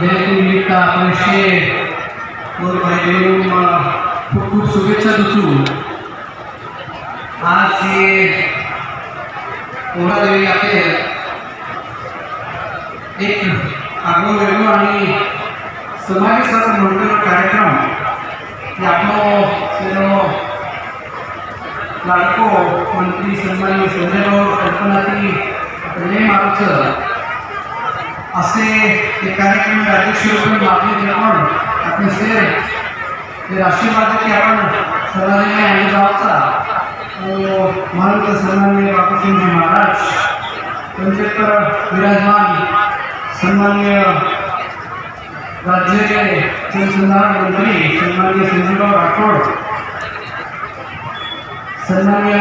आणि जयंती जयंतीनिमित्त आपण शे खूप खूप शुभेच्छा देतो आज हे पोहादेवी आपले एक आगो वेगळो आणि समाजाचा म्हणतो कार्यक्रम हे आपलो तेनो लाडको मंत्री सन्माननीय संजयराव कल्पनाती प्रेम मारूचं असे ते कार्यक्रम अध्यक्षरूपी मागणी आपण आपण शेर ते राष्ट्रवादाची आपण सदाने आणि गावचा महाराज सन्माननीय बापूसिंहजी महाराज त्यांच्यातर विराजमान सन्माननीय राज्याचे जलसंधारण मंत्री सन्माननीय संजयराव राठोड सन्मान्य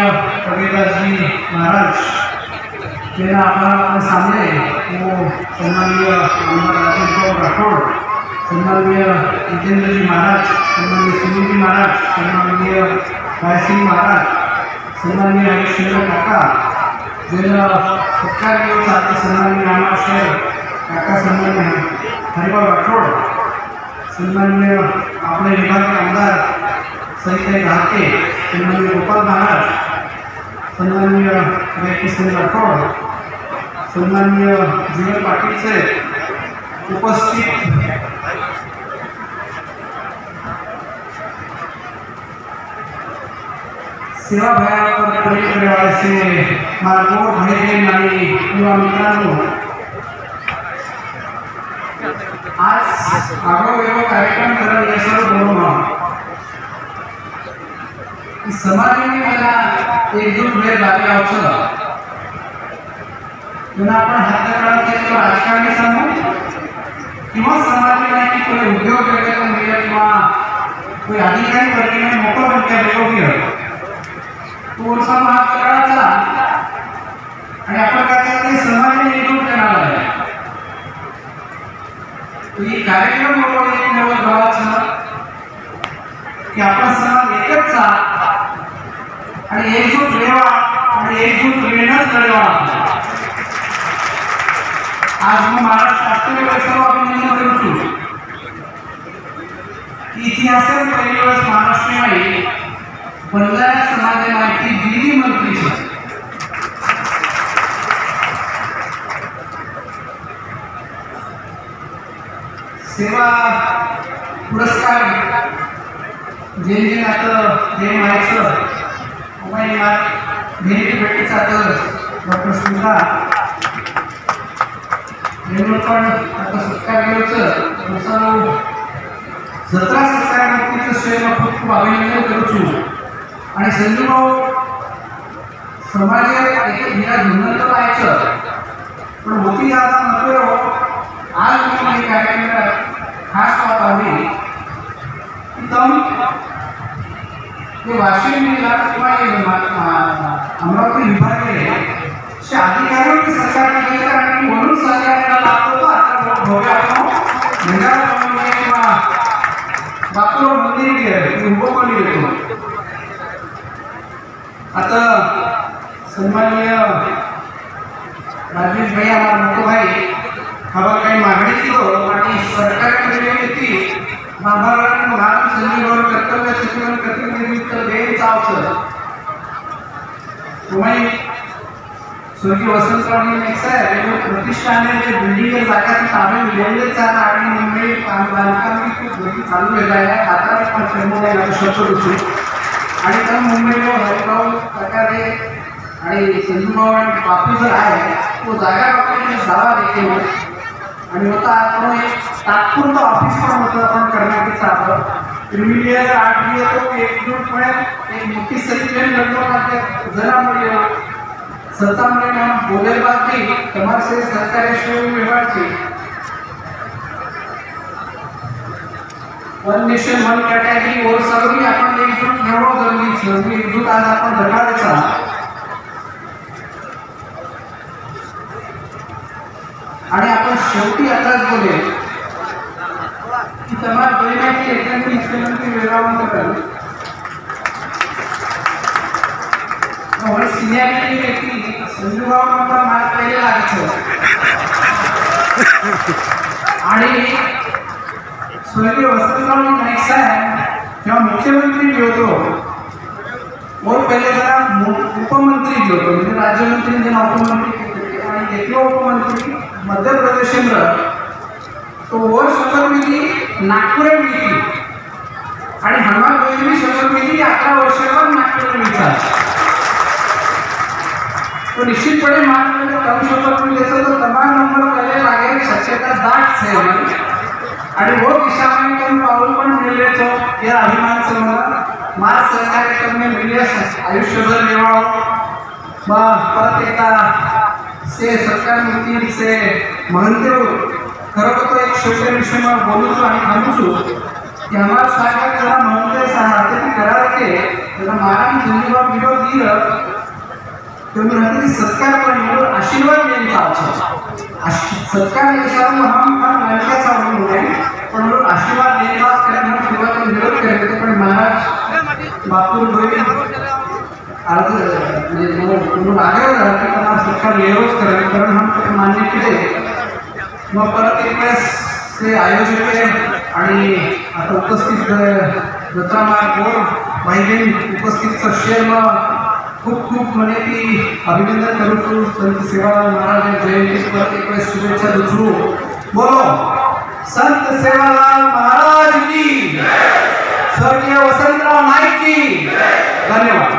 कविताजी महाराज तेना आपला सामने सन्माननीय आमदार राजेशभाऊ राठोड सन्माननीय जितेंद्रजी महाराज सन्माननीय सुनीलजी महाराज सन्माननीय रायसिंग महाराज सन्माननीय हरिश्चंद्र काका ज्यांना सत्कार घेऊन सन्माननीय सन्मान्य रामाशय काका सन्मान्य हरिभाऊ राठोड सन्माननीय आपले विभागीय आमदार सईताई घाटे सन्माननीय गोपाल महाराज सन्मान्य जयकिशन राठोड सन्माननीय जीवन पाटील साहेब उपस्थित. सेवा भयावर परिवाराचे मार्गोर बहिणी आणि युवा मित्रांनो आज आगळोवेगळो कार्यक्रम करत याच्यावर सर्व बोलून समाजाने मला एकजूट वेळ लागला औषध पुन्हा आपण हाताकडे केलं राजकारणी सांगू? किंवा समाजाने की कोणी उद्योग वगैरे मिळेल किंवा कोणी अधिकारी वर्गीने मोठं पण योग्य वेगळं तो वर्षा हाताळाचा आणि आपण काय करतो समाजाने एकजूट करणार आहे. ही कार्यक्रम बरोबर एक नवल गावाचं की आपण समाज एकच आणि एकजूट रेवा आणि एकजूट रेणच कळवा आज मी महाराष्ट्र राष्ट्रीय सर्व अभिनंदन करतो इतिहासात पहिली वेळेस महाराष्ट्राने बंजारा समाजा माहिती दिली मंत्री सेवा पुरस्कार जे जे नातं जे माहिती मोबाईल भेटी भेटीचा तर डॉक्टर सुद्धा यांनी पण आता सत्कार घ्यायचं तुमचं सत्कार व्यक्तीचं श्रेय खूप अभिनंदन करूछु आणि संजूभाऊ समाज एक हिरा झुंजत राहायचं पण होती आता नको हो आज मी काही कार्यक्रमात खास बात आली की तम ते वाशिम जिल्हा किंवा हे मा- मा- अमरावती विभागीय असे अधिकाऱ्यों की सरकार केली तर आणि म्हणून सरकारला लाभ होतो आता भव्य आपण भंडारा किंवा बापूराव मंदिर गेलं उभं पण येतो आता सन्माननीय राजेश भाई आम्हाला मोठो भाई. आम्हाला काही मागणी केलो आणि सरकारकडे येते महाभारत महान संजीवन कर्तव्य शिक्षण कर्तव्य निमित्त देण चावचं. तुम्ही स्वर्गीय वसंतराव नाईक साहेब प्रतिष्ठाने जे बिल्डिंग जागा ती ताब्यात दिलेलेच आहे आणि मुंबई बांधकाम खूप गती चालू आहे. आहे आता पण शंभर आणि तर मुंबईवर हरिभाऊ हिंदुमावाडी बापू जर आहे तो जागा बापूंनी दावा देखील आणि होता तो एक तात्पुरतं ऑफिस पण होतं आपण करण्याचं आपलं क्रिमिलियर आठ दिवस तो एकजूटपणे एक मोठी सचिवेन लढवण्यात जरा मिळेल सत्तामुळे म्हणून बोलेबाद नाही कमर्शियल सरकारेश्वर व्यवहारची वन नेशन वन कॅटॅगरी वर सगळी आपण एकजूट ठेवणं जरुरी एकजूट आज आपण जगायचा आणि आपण शेवटी आताच बोले की समाज बहिणाची एकट्याचे मुख्यमंत्री वेळावंत करेल सिनियरिटी व्यक्ती संजूभावांना मार्क पहिले लागतो आणि स्वर्गीय वसंतराव नाईक साहेब जेव्हा मुख्यमंत्री जे होतो और पहिले जरा उपमंत्री जे होतो म्हणजे राज्यमंत्री उपमंत्री आणि घेतलो उपमंत्री मध्य प्रदेश तो वर मिली नागपुरात मिळती आणि हनुमान हांगा पहिली शपथविधी अकरा वर्षावर नागपुरात मिळतात. तो निश्चितपणे मानलेलं कमी शपथ मिळायचं तर तमाम नंबर पहले लागेल शक्यता दाट से आणि वो दिशा में पाऊल पण मिळलेचो या अभिमान से मला मार सहकार्य करणे मिळले. आयुष्यभर निवाळ. मग परत एकदा. से सरकार नीती से म्हणते खरं तर तो एक छोटे विषय में बोलू છું आणि थांबू છું કે અમારા સાહેબ જરા म्हणते સાહેબ કરાર के त्याला महाराज जिंदगीवर विरोध दिलं तुम्ही म्हणते की सत्कार पण म्हणून आशीर्वाद नेमका आशी- सत्कार याच्यावर हम हम लड़क्याचा म्हणून आहे पण म्हणून आशीर्वाद नेमका कारण म्हणून सुरुवातीला विरोध करत होते पण महाराज बापूर गोई आज म्हणजे म्हणून म्हणून आग्रह झाला की थोडीफार व्यवस्थ करावी कारण हम ते मान्य केले मग परत एक वेळेस ते आयोजक आणि आता उपस्थित दत्तामा गोड भाईबीन उपस्थित सक्षेला खूप खूप म्हणे की अभिनंदन करू संत सेवा महाराज जयंती परत एक वेळेस शुभेच्छा दुसरू बोलो संत सेवालाल महाराज की स्वर्गीय वसंतराव नाईक की धन्यवाद.